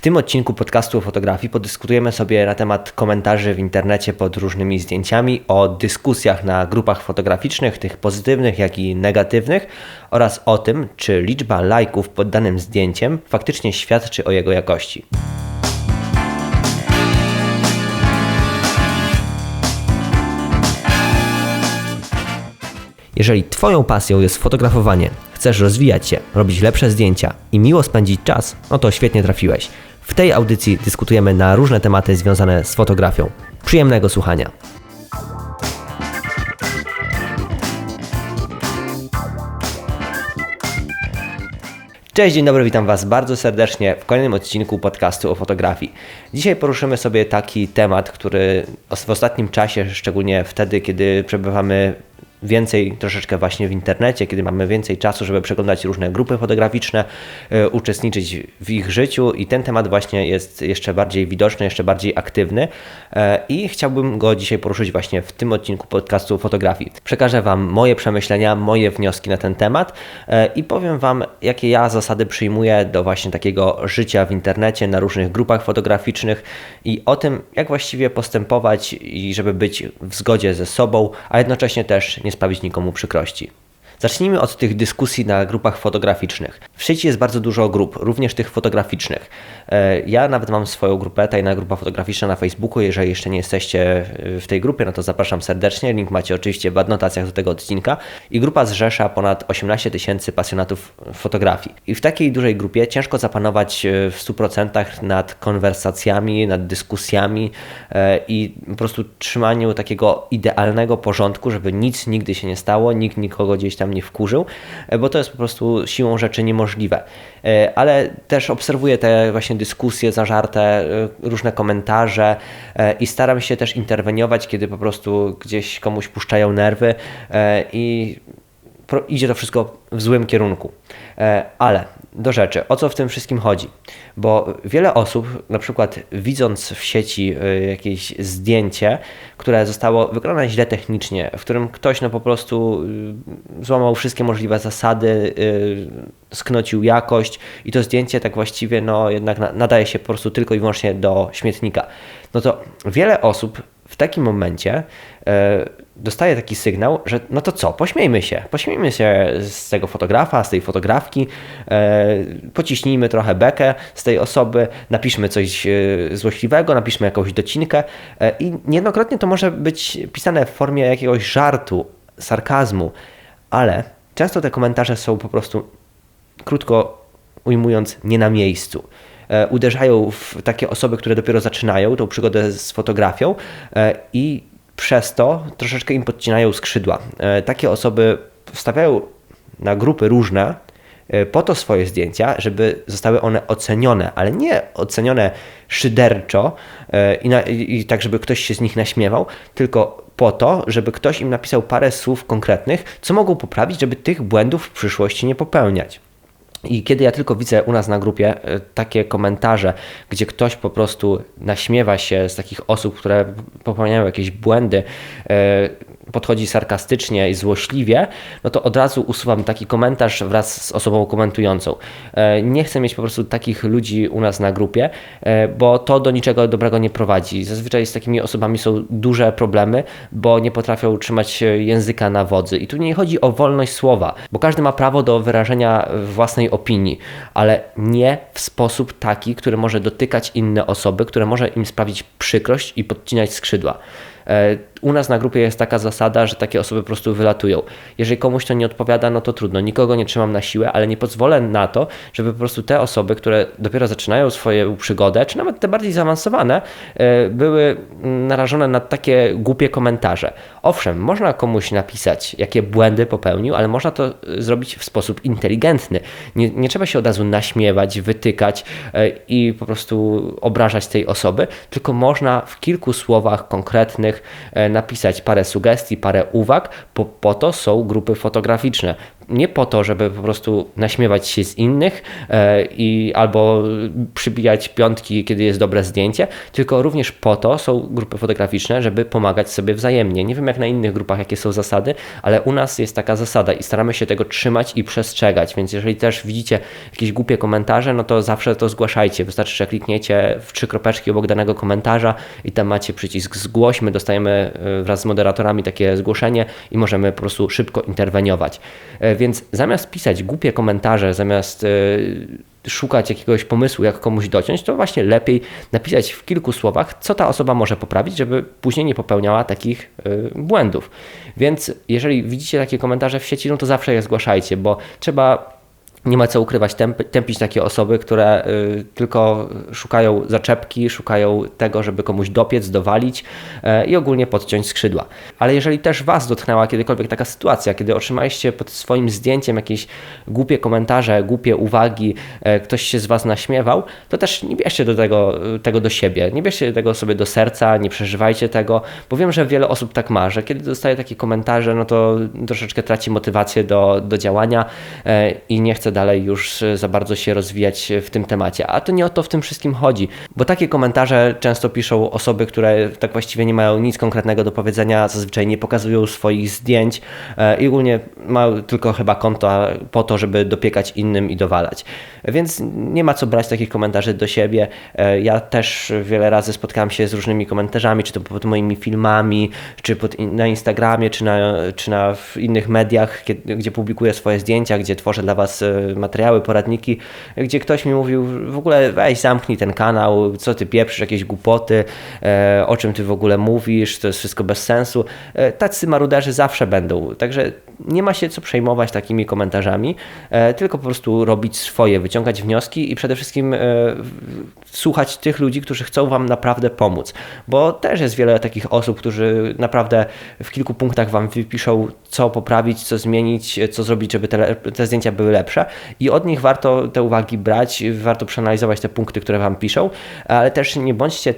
W tym odcinku podcastu o fotografii podyskutujemy sobie na temat komentarzy w internecie pod różnymi zdjęciami, o dyskusjach na grupach fotograficznych, tych pozytywnych, jak i negatywnych, oraz o tym, czy liczba lajków pod danym zdjęciem faktycznie świadczy o jego jakości. Jeżeli Twoją pasją jest fotografowanie, chcesz rozwijać się, robić lepsze zdjęcia i miło spędzić czas, no to świetnie trafiłeś. W tej audycji dyskutujemy na różne tematy związane z fotografią. Przyjemnego słuchania. Cześć, dzień dobry, witam Was bardzo serdecznie w kolejnym odcinku podcastu o fotografii. Dzisiaj poruszymy sobie taki temat, który w ostatnim czasie, szczególnie wtedy, kiedy przebywamy więcej troszeczkę właśnie w internecie, kiedy mamy więcej czasu, żeby przeglądać różne grupy fotograficzne, e, uczestniczyć w ich życiu i ten temat właśnie jest jeszcze bardziej widoczny, jeszcze bardziej aktywny e, i chciałbym go dzisiaj poruszyć właśnie w tym odcinku podcastu fotografii. Przekażę Wam moje przemyślenia, moje wnioski na ten temat e, i powiem Wam, jakie ja zasady przyjmuję do właśnie takiego życia w internecie, na różnych grupach fotograficznych i o tym, jak właściwie postępować i żeby być w zgodzie ze sobą, a jednocześnie też nie nie sprawić nikomu przykrości. Zacznijmy od tych dyskusji na grupach fotograficznych. W sieci jest bardzo dużo grup, również tych fotograficznych. E, ja nawet mam swoją grupę, tajna grupa fotograficzna na Facebooku. Jeżeli jeszcze nie jesteście e, w tej grupie, no to zapraszam serdecznie. Link macie oczywiście w adnotacjach do tego odcinka. I grupa zrzesza ponad 18 tysięcy pasjonatów fotografii. I w takiej dużej grupie ciężko zapanować e, w 100% nad konwersacjami, nad dyskusjami i po prostu trzymaniu takiego idealnego porządku, żeby nic nigdy się nie stało, nikt nikogo gdzieś tam mnie wkurzył, e, bo to jest po prostu siłą rzeczy niemożliwe. E, ale też obserwuję te właśnie dyskusje zażarte, e, różne komentarze i staram się też interweniować, kiedy po prostu gdzieś komuś puszczają nerwy i idzie to wszystko w złym kierunku. Ale do rzeczy, o co w tym wszystkim chodzi? Bo wiele osób, na przykład widząc w sieci y, jakieś zdjęcie, które zostało wykonane źle technicznie, w którym ktoś no po prostu y, złamał wszystkie możliwe zasady, y, sknocił jakość i to zdjęcie tak właściwie no jednak nadaje się po prostu tylko i wyłącznie do śmietnika. No to wiele osób w takim momencie e, dostaje taki sygnał, że no to co, pośmiejmy się, pośmiejmy się z tego fotografa, z tej fotografki, e, pociśnijmy trochę bekę z tej osoby, napiszmy coś e, złośliwego, napiszmy jakąś docinkę i niejednokrotnie to może być pisane w formie jakiegoś żartu, sarkazmu, ale często te komentarze są po prostu, krótko ujmując, nie na miejscu. E, uderzają w takie osoby, które dopiero zaczynają tą przygodę z fotografią e, i przez to troszeczkę im podcinają skrzydła. E, takie osoby wstawiają na grupy różne po to swoje zdjęcia, żeby zostały one ocenione, ale nie ocenione szyderczo i, na, i tak, żeby ktoś się z nich naśmiewał, tylko po to, żeby ktoś im napisał parę słów konkretnych, co mogą poprawić, żeby tych błędów w przyszłości nie popełniać. I kiedy ja tylko widzę u nas na grupie e, takie komentarze, gdzie ktoś po prostu naśmiewa się z takich osób, które popełniają jakieś błędy, e, podchodzi sarkastycznie i złośliwie, no to od razu usuwam taki komentarz wraz z osobą komentującą. E, nie chcę mieć po prostu takich ludzi u nas na grupie, bo to do niczego dobrego nie prowadzi. Zazwyczaj z takimi osobami są duże problemy, bo nie potrafią trzymać języka na wodzy. I tu nie chodzi o wolność słowa, bo każdy ma prawo do wyrażenia własnej opinii, ale nie w sposób taki, który może dotykać inne osoby, które może im sprawić przykrość i podcinać skrzydła. E, u nas na grupie jest taka zasada, że takie osoby po prostu wylatują. Jeżeli komuś to nie odpowiada, no to trudno. Nikogo nie trzymam na siłę, ale nie pozwolę na to, żeby po prostu te osoby, które dopiero zaczynają swoją przygodę, czy nawet te bardziej zaawansowane, e, były narażone na takie głupie komentarze. Owszem, można komuś napisać, jakie błędy popełnił, ale można to zrobić w sposób inteligentny. Nie, nie trzeba się od razu naśmiewać, wytykać e, i po prostu obrażać tej osoby, tylko można w kilku słowach konkretnych e, napisać parę sugestii, parę uwag, bo po to są grupy fotograficzne. Nie po to, żeby po prostu naśmiewać się z innych e, i albo przybijać piątki, kiedy jest dobre zdjęcie, tylko również po to są grupy fotograficzne, żeby pomagać sobie wzajemnie. Nie wiem jak na innych grupach, jakie są zasady, ale u nas jest taka zasada i staramy się tego trzymać i przestrzegać, więc jeżeli też widzicie jakieś głupie komentarze, no to zawsze to zgłaszajcie. Wystarczy, że klikniecie w trzy kropeczki obok danego komentarza i tam macie przycisk zgłoś, my dostajemy e, wraz z moderatorami takie zgłoszenie i możemy po prostu szybko interweniować. E, więc zamiast pisać głupie komentarze, zamiast e, szukać jakiegoś pomysłu, jak komuś dociąć, to właśnie lepiej napisać w kilku słowach, co ta osoba może poprawić, żeby później nie popełniała takich błędów. Więc jeżeli widzicie takie komentarze w sieci, no to zawsze je zgłaszajcie, bo trzeba nie ma co ukrywać, tępić takie osoby, które y, tylko szukają zaczepki, szukają tego, żeby komuś dopiec, dowalić y, i ogólnie podciąć skrzydła. Ale jeżeli też Was dotknęła kiedykolwiek taka sytuacja, kiedy otrzymaliście pod swoim zdjęciem jakieś głupie komentarze, głupie uwagi, y, ktoś się z Was naśmiewał, to też nie bierzcie do tego, tego do siebie, nie bierzcie tego sobie do serca, nie przeżywajcie tego, bo wiem, że wiele osób tak ma, że kiedy dostaje takie komentarze, no to troszeczkę traci motywację do, do działania i nie chce chce dalej już za bardzo się rozwijać w tym temacie. A to nie o to w tym wszystkim chodzi, bo takie komentarze często piszą osoby, które tak właściwie nie mają nic konkretnego do powiedzenia, zazwyczaj nie pokazują swoich zdjęć e, i ogólnie mają tylko chyba konto po to, żeby dopiekać innym i dowalać. Więc nie ma co brać takich komentarzy do siebie. E, ja też wiele razy spotkałem się z różnymi komentarzami, czy to pod moimi filmami, czy pod, na Instagramie, czy na, czy na innych mediach, gdzie, publikuję swoje zdjęcia, gdzie tworzę dla Was e, materiały, poradniki, gdzie ktoś mi mówił, w ogóle weź zamknij ten kanał, co ty pieprzysz, jakieś głupoty, e, o czym ty w ogóle mówisz, to jest wszystko bez sensu. E, tacy maruderzy zawsze będą, także nie ma się co przejmować takimi komentarzami, e, tylko po prostu robić swoje, wyciągać wnioski i przede wszystkim słuchać tych ludzi, którzy chcą Wam naprawdę pomóc, bo też jest wiele takich osób, którzy naprawdę w kilku punktach Wam wypiszą, co poprawić, co zmienić, co zrobić, żeby te, te zdjęcia były lepsze i od nich warto te uwagi brać, warto przeanalizować te punkty, które Wam piszą, ale też nie bądźcie,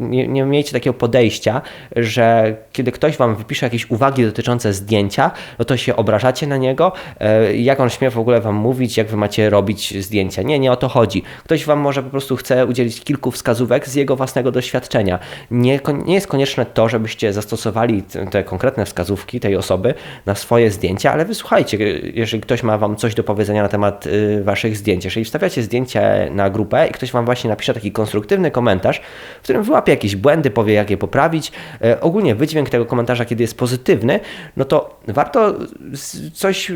nie, nie miejcie takiego podejścia, że kiedy ktoś Wam wypisze jakieś uwagi dotyczące zdjęcia, no to się obrażacie na niego, y, jak on śmie w ogóle Wam mówić, jak Wy macie robić zdjęcia. Nie, nie o to chodzi. Ktoś Wam może po prostu chce udzielić kilku wskazówek z jego własnego doświadczenia. Nie, nie jest konieczne to, żebyście zastosowali te, konkretne wskazówki tej osoby na swoje zdjęcia, ale wysłuchajcie, jeżeli ktoś ma Wam coś do powiedzenia na temat y, waszych zdjęć. Jeżeli wstawiacie zdjęcie na grupę i ktoś wam właśnie napisze taki konstruktywny komentarz, w którym wyłapie jakieś błędy, powie jak je poprawić, y, ogólnie wydźwięk tego komentarza, kiedy jest pozytywny, no to warto coś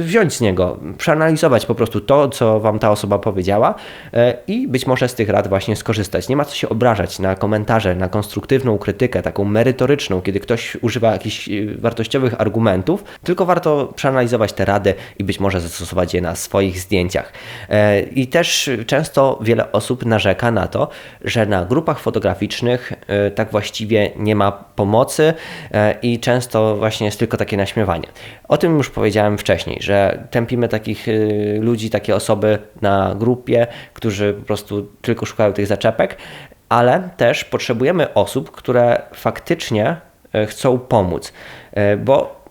wziąć z niego, przeanalizować po prostu to, co wam ta osoba powiedziała y, i być może z tych rad właśnie skorzystać. Nie ma co się obrażać na komentarze, na konstruktywną krytykę, taką merytoryczną, kiedy ktoś używa jakichś wartościowych argumentów, tylko warto przeanalizować te rady i być może zastosować je na swoich zdjęciach. E, I też często wiele osób narzeka na to, że na grupach fotograficznych e, tak właściwie nie ma pomocy e, i często właśnie jest tylko takie naśmiewanie. O tym już powiedziałem wcześniej, że tępimy takich ludzi, takie osoby na grupie, którzy po prostu tylko szukają tych zaczepek, ale też potrzebujemy osób, które faktycznie chcą pomóc, bo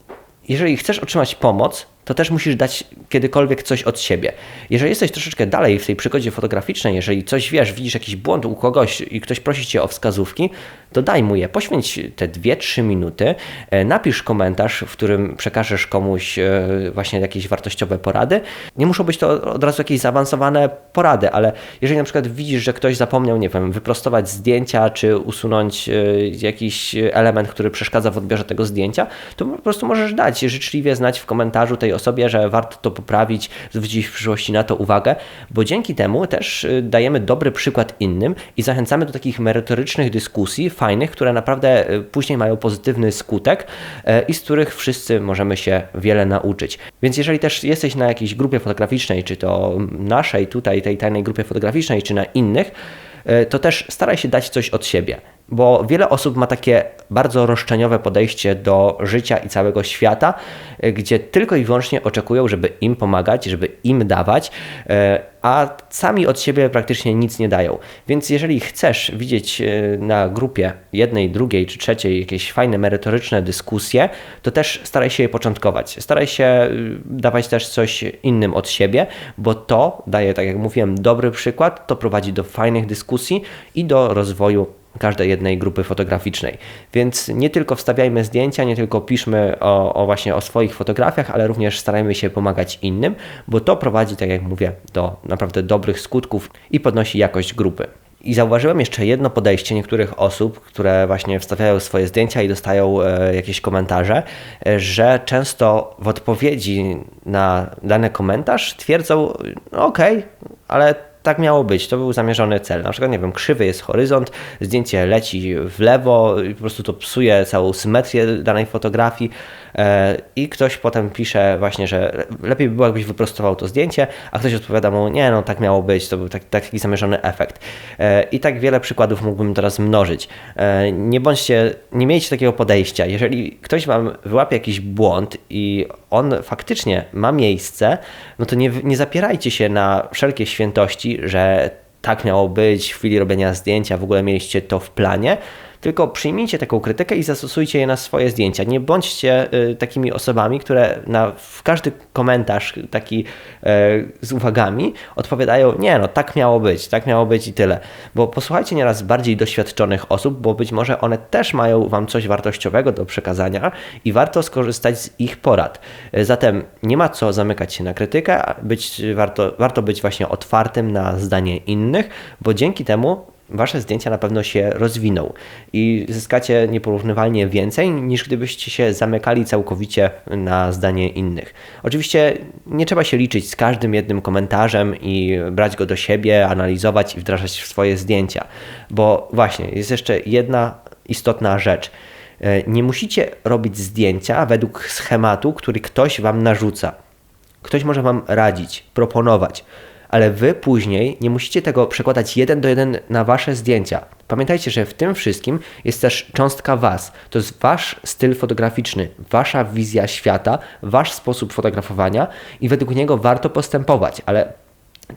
jeżeli chcesz otrzymać pomoc, to też musisz dać kiedykolwiek coś od siebie. Jeżeli jesteś troszeczkę dalej w tej przygodzie fotograficznej, jeżeli coś wiesz, widzisz jakiś błąd u kogoś i ktoś prosi cię o wskazówki, to daj mu je. Poświęć te 2-3 minuty, e, napisz komentarz, w którym przekażesz komuś e, właśnie jakieś wartościowe porady. Nie muszą być to od razu jakieś zaawansowane porady, ale jeżeli na przykład widzisz, że ktoś zapomniał, nie wiem, wyprostować zdjęcia, czy usunąć e, jakiś element, który przeszkadza w odbiorze tego zdjęcia, to po prostu możesz dać życzliwie znać w komentarzu tej osobie, że warto to poprawić, zwrócić w przyszłości na to uwagę, bo dzięki temu też y, dajemy dobry przykład innym i zachęcamy do takich merytorycznych dyskusji, fajnych, które naprawdę y, później mają pozytywny skutek y, i z których wszyscy możemy się wiele nauczyć. Więc jeżeli też jesteś na jakiejś grupie fotograficznej, czy to naszej tutaj, tej tajnej grupie fotograficznej, czy na innych, to też staraj się dać coś od siebie. Bo wiele osób ma takie bardzo roszczeniowe podejście do życia i całego świata, e, gdzie tylko i wyłącznie oczekują, żeby im pomagać, żeby im dawać, e, a sami od siebie praktycznie nic nie dają. Więc jeżeli chcesz widzieć e, na grupie jednej, drugiej czy trzeciej jakieś fajne, merytoryczne dyskusje, to też staraj się je początkować. Staraj się dawać też coś innym od siebie, bo to daje, tak jak mówiłem, dobry przykład, to prowadzi do fajnych dyskusji i do rozwoju każdej jednej grupy fotograficznej. Więc nie tylko wstawiajmy zdjęcia, nie tylko piszmy o, o, właśnie o swoich fotografiach, ale również starajmy się pomagać innym, bo to prowadzi, tak jak mówię, do naprawdę dobrych skutków i podnosi jakość grupy. I zauważyłem jeszcze jedno podejście niektórych osób, które właśnie wstawiają swoje zdjęcia i dostają e, jakieś komentarze, e, że często w odpowiedzi na dany komentarz twierdzą: no OK, ale tak miało być, to był zamierzony cel. Na przykład, nie wiem, krzywy jest horyzont, zdjęcie leci w lewo i po prostu to psuje całą symetrię danej fotografii e, i ktoś potem pisze właśnie, że lepiej by było, jakbyś wyprostował to zdjęcie, a ktoś odpowiada mu, nie no, tak miało być, to był tak, taki zamierzony efekt. E, I tak wiele przykładów mógłbym teraz mnożyć. E, nie bądźcie, nie miejcie takiego podejścia. Jeżeli ktoś Wam wyłapie jakiś błąd i on faktycznie ma miejsce, no to nie, nie zapierajcie się na wszelkie świętości, że tak miało być w chwili robienia zdjęcia, w ogóle mieliście to w planie, tylko przyjmijcie taką krytykę i zastosujcie je na swoje zdjęcia. Nie bądźcie y, takimi osobami, które na, w każdy komentarz taki y, z uwagami odpowiadają, nie no, tak miało być, tak miało być i tyle. Bo posłuchajcie nieraz bardziej doświadczonych osób, bo być może one też mają Wam coś wartościowego do przekazania i warto skorzystać z ich porad. Y, zatem nie ma co zamykać się na krytykę, być, warto, warto być właśnie otwartym na zdanie innych, bo dzięki temu wasze zdjęcia na pewno się rozwiną i zyskacie nieporównywalnie więcej niż gdybyście się zamykali całkowicie na zdanie innych. Oczywiście nie trzeba się liczyć z każdym jednym komentarzem i brać go do siebie, analizować i wdrażać w swoje zdjęcia, bo właśnie jest jeszcze jedna istotna rzecz. E, nie musicie robić zdjęcia według schematu, który ktoś wam narzuca. Ktoś może wam radzić, proponować ale wy później nie musicie tego przekładać jeden do jeden na wasze zdjęcia. Pamiętajcie, że w tym wszystkim jest też cząstka was. To jest wasz styl fotograficzny, wasza wizja świata, wasz sposób fotografowania i według niego warto postępować, ale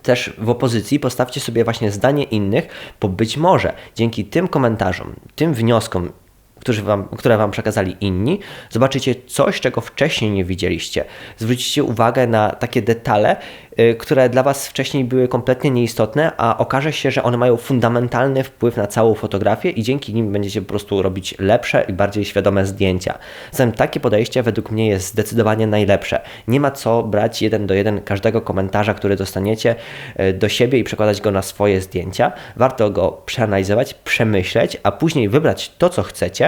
też w opozycji postawcie sobie właśnie zdanie innych, bo być może dzięki tym komentarzom, tym wnioskom którzy wam, które Wam przekazali inni, zobaczycie coś, czego wcześniej nie widzieliście. Zwrócicie uwagę na takie detale, y, które dla Was wcześniej były kompletnie nieistotne, a okaże się, że one mają fundamentalny wpływ na całą fotografię i dzięki nim będziecie po prostu robić lepsze i bardziej świadome zdjęcia. Zatem takie podejście według mnie jest zdecydowanie najlepsze. Nie ma co brać jeden do jeden każdego komentarza, który dostaniecie y, do siebie i przekładać go na swoje zdjęcia. Warto go przeanalizować, przemyśleć, a później wybrać to, co chcecie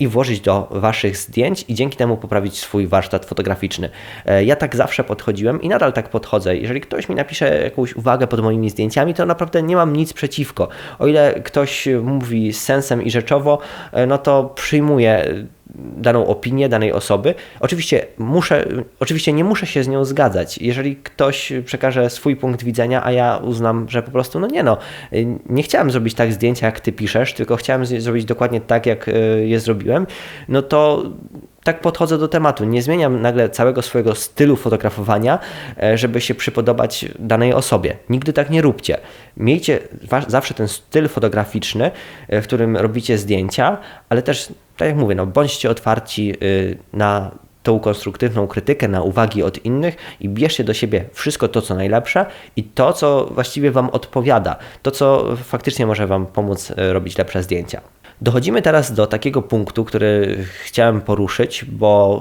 i włożyć do Waszych zdjęć i dzięki temu poprawić swój warsztat fotograficzny. E, ja tak zawsze podchodziłem i nadal tak podchodzę. Jeżeli ktoś mi napisze jakąś uwagę pod moimi zdjęciami, to naprawdę nie mam nic przeciwko. O ile ktoś mówi z sensem i rzeczowo, e, no to przyjmuję daną opinię danej osoby. Oczywiście, muszę, oczywiście nie muszę się z nią zgadzać. Jeżeli ktoś przekaże swój punkt widzenia, a ja uznam, że po prostu, no nie no, nie chciałem zrobić tak zdjęcia, jak ty piszesz, tylko chciałem zrobić dokładnie tak, jak e, je zrobiłem, no to tak podchodzę do tematu. Nie zmieniam nagle całego swojego stylu fotografowania, e, żeby się przypodobać danej osobie. Nigdy tak nie róbcie. Miejcie zawsze ten styl fotograficzny, e, w którym robicie zdjęcia, ale też, tak jak mówię, no, bądźcie otwarci y, na tą konstruktywną krytykę, na uwagi od innych i bierzcie do siebie wszystko to, co najlepsze i to, co właściwie Wam odpowiada, to, co faktycznie może Wam pomóc e, robić lepsze zdjęcia. Dochodzimy teraz do takiego punktu, który chciałem poruszyć, bo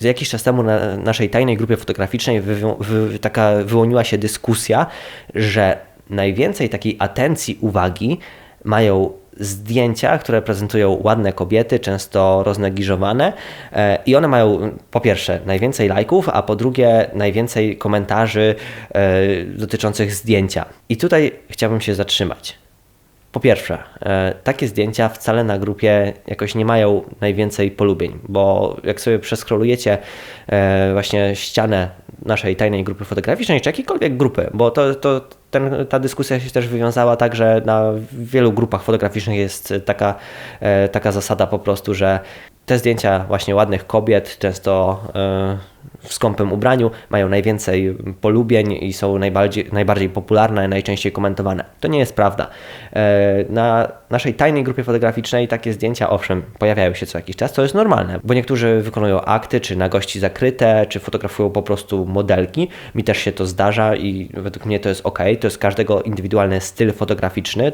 jakiś czas temu na naszej tajnej grupie fotograficznej wy taka wyłoniła się dyskusja, że najwięcej takiej atencji, uwagi mają zdjęcia, które prezentują ładne kobiety, często roznegliżowane e, i one mają po pierwsze najwięcej lajków, a po drugie najwięcej komentarzy e, dotyczących zdjęcia. I tutaj chciałbym się zatrzymać. Po pierwsze, e, takie zdjęcia wcale na grupie jakoś nie mają najwięcej polubień, bo jak sobie przeskrolujecie e, właśnie ścianę naszej tajnej grupy fotograficznej, czy jakiejkolwiek grupy, bo to, to ten, ta dyskusja się też wywiązała tak, że na wielu grupach fotograficznych jest taka, e, taka zasada po prostu, że te zdjęcia właśnie ładnych kobiet, często w skąpym ubraniu, mają najwięcej polubień i są najbardziej, najbardziej popularne, najczęściej komentowane. To nie jest prawda. E, na naszej tajnej grupie fotograficznej takie zdjęcia, owszem, pojawiają się co jakiś czas, to jest normalne, bo niektórzy wykonują akty, czy na gości zakryte, czy fotografują po prostu modelki. Mi też się to zdarza i według mnie to jest ok. To jest każdego indywidualny styl fotograficzny.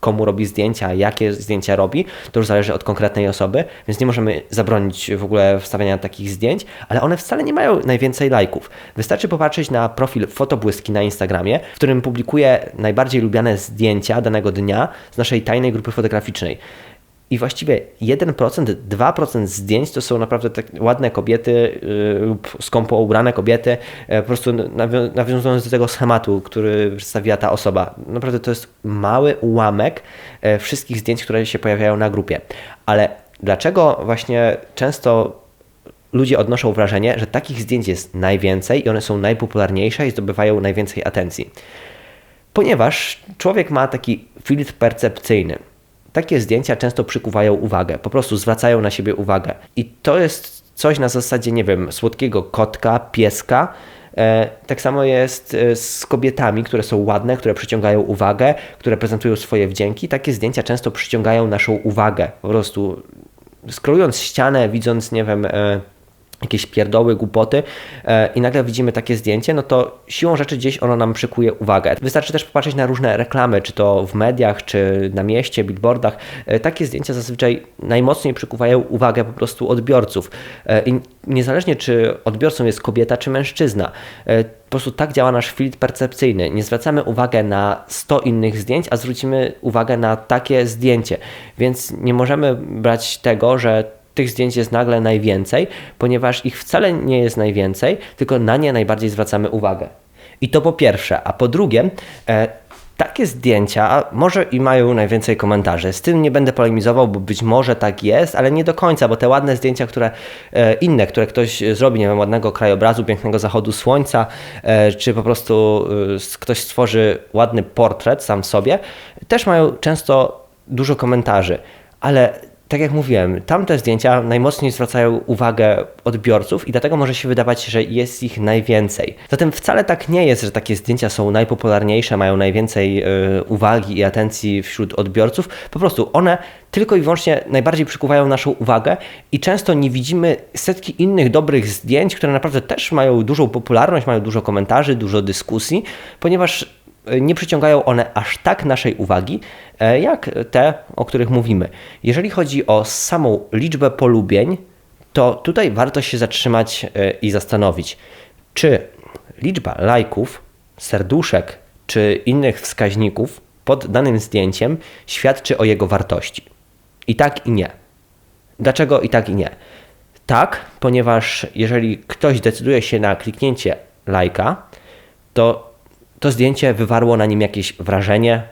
Komu robi zdjęcia, jakie zdjęcia robi, to już zależy od konkretnej osoby, więc nie możemy zabronić w ogóle wstawiania takich zdjęć, ale one wcale nie mają najwięcej lajków. Wystarczy popatrzeć na profil Fotobłyski na Instagramie, w którym publikuję najbardziej lubiane zdjęcia danego dnia z naszej tajnej grupy fotograficznej. I właściwie 1%, 2% zdjęć to są naprawdę tak ładne kobiety yy, lub skąpo ubrane kobiety, yy, po prostu nawią nawiązując do tego schematu, który przedstawiła ta osoba. Naprawdę to jest mały ułamek yy, wszystkich zdjęć, które się pojawiają na grupie. Ale dlaczego właśnie często ludzie odnoszą wrażenie, że takich zdjęć jest najwięcej i one są najpopularniejsze i zdobywają najwięcej atencji? Ponieważ człowiek ma taki filtr percepcyjny. Takie zdjęcia często przykuwają uwagę, po prostu zwracają na siebie uwagę. I to jest coś na zasadzie, nie wiem, słodkiego kotka, pieska. E, tak samo jest e, z kobietami, które są ładne, które przyciągają uwagę, które prezentują swoje wdzięki. Takie zdjęcia często przyciągają naszą uwagę. Po prostu scrollując ścianę, widząc, nie wiem, e, jakieś pierdoły, głupoty e, i nagle widzimy takie zdjęcie, no to siłą rzeczy gdzieś ono nam przykuje uwagę. Wystarczy też popatrzeć na różne reklamy, czy to w mediach, czy na mieście, billboardach. E, takie zdjęcia zazwyczaj najmocniej przykuwają uwagę po prostu odbiorców. E, I niezależnie czy odbiorcą jest kobieta, czy mężczyzna, po prostu tak działa nasz filtr percepcyjny. Nie zwracamy uwagę na 100 innych zdjęć, a zwrócimy uwagę na takie zdjęcie. Więc nie możemy brać tego, że tych zdjęć jest nagle najwięcej, ponieważ ich wcale nie jest najwięcej, tylko na nie najbardziej zwracamy uwagę. I to po pierwsze, a po drugie, e, takie zdjęcia może i mają najwięcej komentarzy. Z tym nie będę polemizował, bo być może tak jest, ale nie do końca, bo te ładne zdjęcia, które e, inne, które ktoś zrobi, nie wiem, ładnego krajobrazu, pięknego zachodu słońca, e, czy po prostu e, ktoś stworzy ładny portret sam sobie, też mają często dużo komentarzy. Ale tak jak mówiłem, tamte zdjęcia najmocniej zwracają uwagę odbiorców i dlatego może się wydawać, że jest ich najwięcej. Zatem wcale tak nie jest, że takie zdjęcia są najpopularniejsze, mają najwięcej y, uwagi i atencji wśród odbiorców. Po prostu one tylko i wyłącznie najbardziej przykuwają naszą uwagę i często nie widzimy setki innych dobrych zdjęć, które naprawdę też mają dużą popularność, mają dużo komentarzy, dużo dyskusji, ponieważ nie przyciągają one aż tak naszej uwagi, e, jak te, o których mówimy. Jeżeli chodzi o samą liczbę polubień, to tutaj warto się zatrzymać e, i zastanowić, czy liczba lajków, serduszek czy innych wskaźników pod danym zdjęciem świadczy o jego wartości. I tak i nie. Dlaczego i tak i nie? Tak, ponieważ jeżeli ktoś decyduje się na kliknięcie lajka, to to zdjęcie wywarło na nim jakieś wrażenie,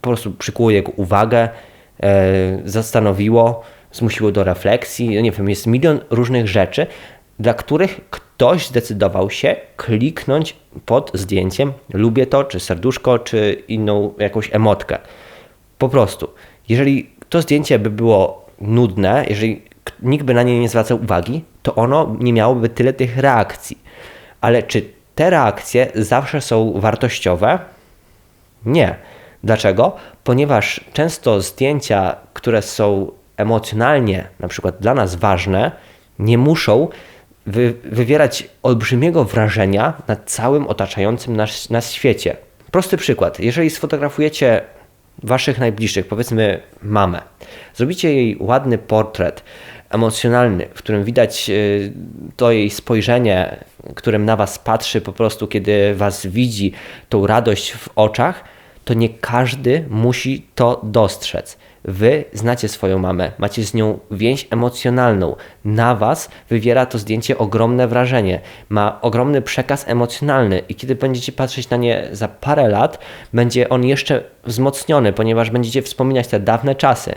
po prostu przykuło jego uwagę, e, zastanowiło, zmusiło do refleksji. No nie wiem, jest milion różnych rzeczy, dla których ktoś zdecydował się kliknąć pod zdjęciem lubię to, czy serduszko, czy inną jakąś emotkę. Po prostu, jeżeli to zdjęcie by było nudne, jeżeli nikt by na nie nie zwracał uwagi, to ono nie miałoby tyle tych reakcji. Ale czy te reakcje zawsze są wartościowe? Nie. Dlaczego? Ponieważ często zdjęcia, które są emocjonalnie na przykład dla nas ważne, nie muszą wy wywierać olbrzymiego wrażenia na całym otaczającym nas, nas świecie. Prosty przykład. Jeżeli sfotografujecie waszych najbliższych, powiedzmy mamę, zrobicie jej ładny portret, emocjonalny, w którym widać e, to jej spojrzenie, którym na was patrzy po prostu, kiedy was widzi, tą radość w oczach, to nie każdy musi to dostrzec. Wy znacie swoją mamę, macie z nią więź emocjonalną. Na was wywiera to zdjęcie ogromne wrażenie, ma ogromny przekaz emocjonalny i kiedy będziecie patrzeć na nie za parę lat, będzie on jeszcze wzmocniony, ponieważ będziecie wspominać te dawne czasy.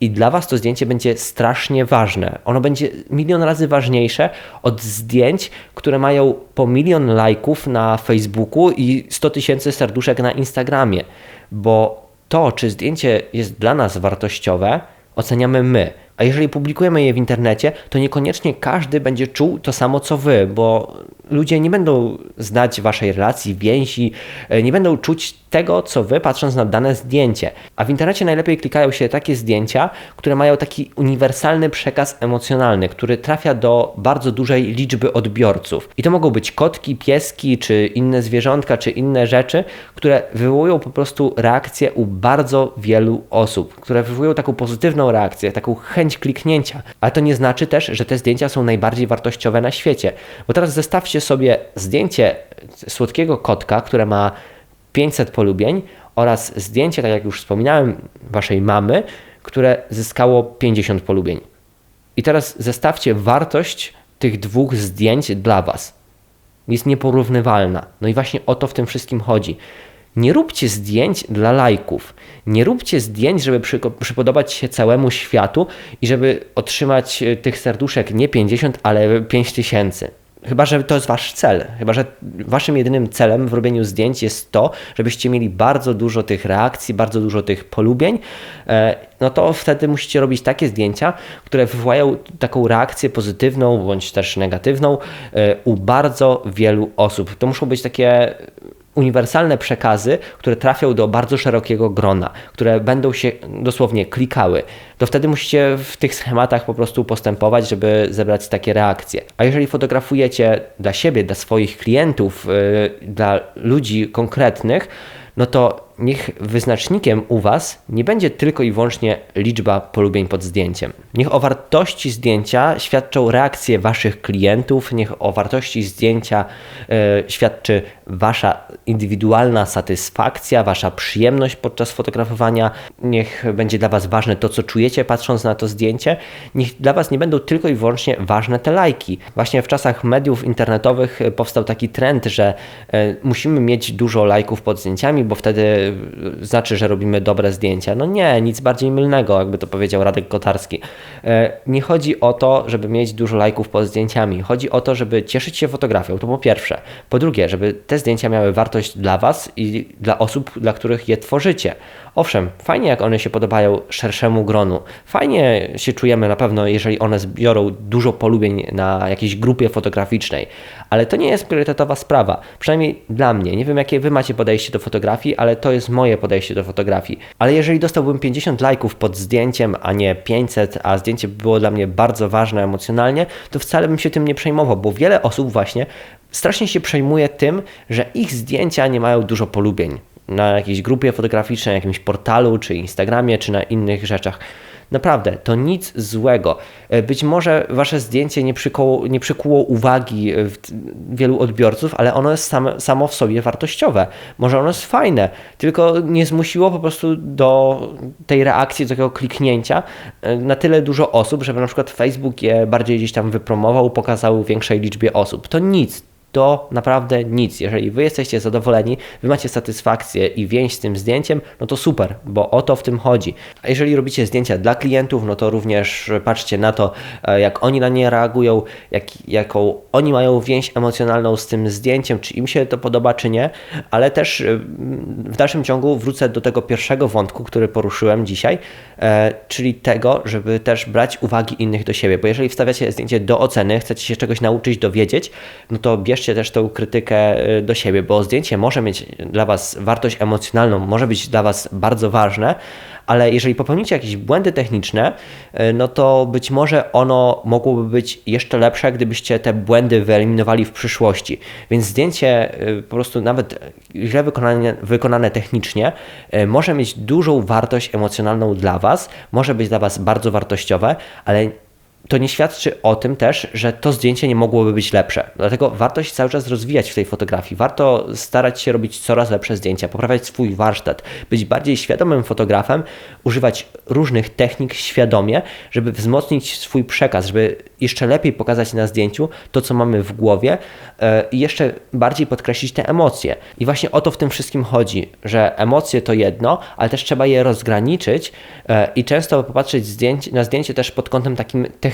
i dla Was to zdjęcie będzie strasznie ważne. Ono będzie milion razy ważniejsze od zdjęć, które mają po milion lajków na Facebooku i 100 tysięcy serduszek na Instagramie, bo to, czy zdjęcie jest dla nas wartościowe, oceniamy my. A jeżeli publikujemy je w internecie, to niekoniecznie każdy będzie czuł to samo co wy, bo ludzie nie będą znać waszej relacji, więzi, e, nie będą czuć tego, co wy patrząc na dane zdjęcie. A w internecie najlepiej klikają się takie zdjęcia, które mają taki uniwersalny przekaz emocjonalny, który trafia do bardzo dużej liczby odbiorców. I to mogą być kotki, pieski, czy inne zwierzątka, czy inne rzeczy, które wywołują po prostu reakcję u bardzo wielu osób, które wywołują taką pozytywną reakcję, taką chęć kliknięcia. Ale to nie znaczy też, że te zdjęcia są najbardziej wartościowe na świecie. Bo teraz zestawcie sobie zdjęcie słodkiego kotka, które ma 500 polubień oraz zdjęcie, tak jak już wspominałem, waszej mamy, które zyskało 50 polubień. I teraz zestawcie wartość tych dwóch zdjęć dla was. Jest nieporównywalna. No i właśnie o to w tym wszystkim chodzi. Nie róbcie zdjęć dla lajków. Nie róbcie zdjęć, żeby przypodobać się całemu światu i żeby otrzymać e, tych serduszek nie 50, ale 5000. Chyba, że to jest wasz cel. Chyba, że waszym jedynym celem w robieniu zdjęć jest to, żebyście mieli bardzo dużo tych reakcji, bardzo dużo tych polubień, e, no to wtedy musicie robić takie zdjęcia, które wywołają taką reakcję pozytywną bądź też negatywną e, u bardzo wielu osób. To muszą być takie uniwersalne przekazy, które trafią do bardzo szerokiego grona, które będą się dosłownie klikały, to wtedy musicie w tych schematach po prostu postępować, żeby zebrać takie reakcje. A jeżeli fotografujecie dla siebie, dla swoich klientów, yy, dla ludzi konkretnych, no to niech wyznacznikiem u Was nie będzie tylko i wyłącznie liczba polubień pod zdjęciem. Niech o wartości zdjęcia świadczą reakcje Waszych klientów, niech o wartości zdjęcia y, świadczy Wasza indywidualna satysfakcja, Wasza przyjemność podczas fotografowania, niech będzie dla Was ważne to, co czujecie patrząc na to zdjęcie, niech dla Was nie będą tylko i wyłącznie ważne te lajki. Właśnie w czasach mediów internetowych powstał taki trend, że y, musimy mieć dużo lajków pod zdjęciami, bo wtedy znaczy, że robimy dobre zdjęcia. No nie, nic bardziej mylnego, jakby to powiedział Radek Kotarski. E, nie chodzi o to, żeby mieć dużo lajków pod zdjęciami. Chodzi o to, żeby cieszyć się fotografią, to po pierwsze. Po drugie, żeby te zdjęcia miały wartość dla Was i dla osób, dla których je tworzycie. Owszem, fajnie jak one się podobają szerszemu gronu. Fajnie się czujemy na pewno, jeżeli one zbiorą dużo polubień na jakiejś grupie fotograficznej, ale to nie jest priorytetowa sprawa. Przynajmniej dla mnie. Nie wiem, jakie Wy macie podejście do fotografii, ale to jest moje podejście do fotografii. Ale jeżeli dostałbym 50 lajków pod zdjęciem, a nie 500, a zdjęcie było dla mnie bardzo ważne emocjonalnie, to wcale bym się tym nie przejmował, bo wiele osób właśnie strasznie się przejmuje tym, że ich zdjęcia nie mają dużo polubień na jakiejś grupie fotograficznej, jakimś portalu, czy Instagramie, czy na innych rzeczach. Naprawdę, to nic złego. E, być może wasze zdjęcie nie, przykoło, nie przykuło uwagi e, wielu odbiorców, ale ono jest same, samo w sobie wartościowe. Może ono jest fajne, tylko nie zmusiło po prostu do tej reakcji, do takiego kliknięcia e, na tyle dużo osób, żeby na przykład Facebook je bardziej gdzieś tam wypromował, pokazał większej liczbie osób. To nic, to naprawdę nic. Jeżeli wy jesteście zadowoleni, wy macie satysfakcję i więź z tym zdjęciem, no to super, bo o to w tym chodzi. A jeżeli robicie zdjęcia dla klientów, no to również patrzcie na to, e, jak oni na nie reagują, jak, jaką oni mają więź emocjonalną z tym zdjęciem, czy im się to podoba, czy nie, ale też e, w dalszym ciągu wrócę do tego pierwszego wątku, który poruszyłem dzisiaj, e, czyli tego, żeby też brać uwagi innych do siebie, bo jeżeli wstawiacie zdjęcie do oceny, chcecie się czegoś nauczyć, dowiedzieć, no to bierzcie bierzcie też tą krytykę y, do siebie, bo zdjęcie może mieć dla Was wartość emocjonalną, może być dla Was bardzo ważne, ale jeżeli popełnicie jakieś błędy techniczne, y, no to być może ono mogłoby być jeszcze lepsze, gdybyście te błędy wyeliminowali w przyszłości. Więc zdjęcie y, po prostu nawet źle wykonane, wykonane technicznie może mieć dużą wartość emocjonalną dla Was, może być dla Was bardzo wartościowe, ale to nie świadczy o tym też, że to zdjęcie nie mogłoby być lepsze. Dlatego warto się cały czas rozwijać w tej fotografii. Warto starać się robić coraz lepsze zdjęcia, poprawiać swój warsztat, być bardziej świadomym fotografem, używać różnych technik świadomie, żeby wzmocnić swój przekaz, żeby jeszcze lepiej pokazać na zdjęciu to, co mamy w głowie e, i jeszcze bardziej podkreślić te emocje. I właśnie o to w tym wszystkim chodzi, że emocje to jedno, ale też trzeba je rozgraniczyć e, i często popatrzeć na zdjęcie też pod kątem takim technicznym,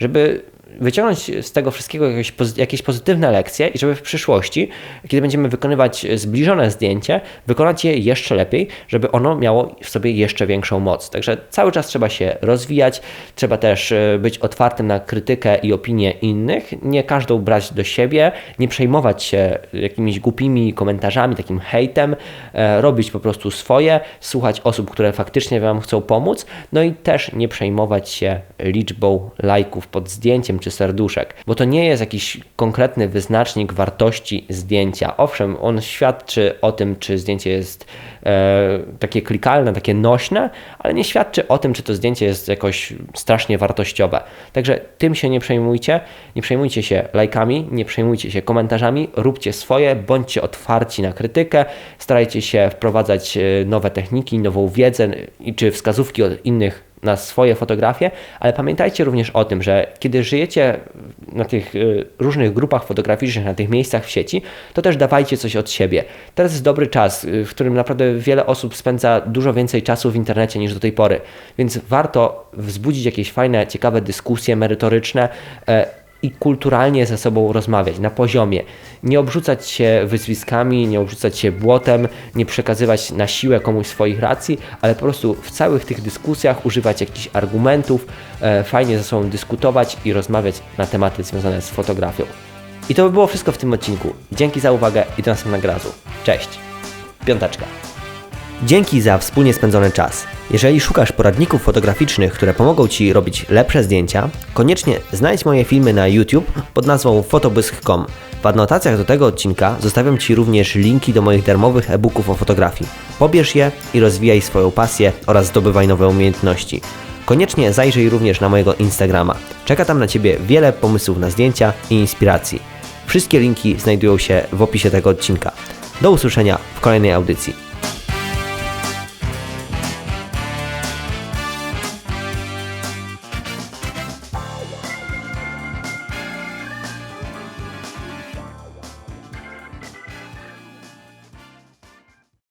żeby wyciągnąć z tego wszystkiego jakieś, jakieś pozytywne lekcje i żeby w przyszłości, kiedy będziemy wykonywać zbliżone zdjęcie, wykonać je jeszcze lepiej, żeby ono miało w sobie jeszcze większą moc. Także cały czas trzeba się rozwijać, trzeba też e, być otwartym na krytykę i opinię innych, nie każdą brać do siebie, nie przejmować się jakimiś głupimi komentarzami, takim hejtem, e, robić po prostu swoje, słuchać osób, które faktycznie Wam chcą pomóc, no i też nie przejmować się liczbą lajków pod zdjęciem, czy serduszek, bo to nie jest jakiś konkretny wyznacznik wartości zdjęcia. Owszem, on świadczy o tym, czy zdjęcie jest e, takie klikalne, takie nośne, ale nie świadczy o tym, czy to zdjęcie jest jakoś strasznie wartościowe. Także tym się nie przejmujcie, nie przejmujcie się lajkami, nie przejmujcie się komentarzami, róbcie swoje, bądźcie otwarci na krytykę, starajcie się wprowadzać e, nowe techniki, nową wiedzę czy wskazówki od innych na swoje fotografie, ale pamiętajcie również o tym, że kiedy żyjecie na tych y, różnych grupach fotograficznych, na tych miejscach w sieci, to też dawajcie coś od siebie. Teraz jest dobry czas, y, w którym naprawdę wiele osób spędza dużo więcej czasu w internecie niż do tej pory, więc warto wzbudzić jakieś fajne, ciekawe dyskusje merytoryczne e, i kulturalnie ze sobą rozmawiać na poziomie. Nie obrzucać się wyzwiskami, nie obrzucać się błotem, nie przekazywać na siłę komuś swoich racji, ale po prostu w całych tych dyskusjach używać jakichś argumentów, e, fajnie ze sobą dyskutować i rozmawiać na tematy związane z fotografią. I to by było wszystko w tym odcinku. Dzięki za uwagę i do następnego razu. Cześć. Piąteczka. Dzięki za wspólnie spędzony czas. Jeżeli szukasz poradników fotograficznych, które pomogą Ci robić lepsze zdjęcia, koniecznie znajdź moje filmy na YouTube pod nazwą fotobysk.com. W anotacjach do tego odcinka zostawiam Ci również linki do moich darmowych e-booków o fotografii. Pobierz je i rozwijaj swoją pasję oraz zdobywaj nowe umiejętności. Koniecznie zajrzyj również na mojego Instagrama. Czeka tam na Ciebie wiele pomysłów na zdjęcia i inspiracji. Wszystkie linki znajdują się w opisie tego odcinka. Do usłyszenia w kolejnej audycji.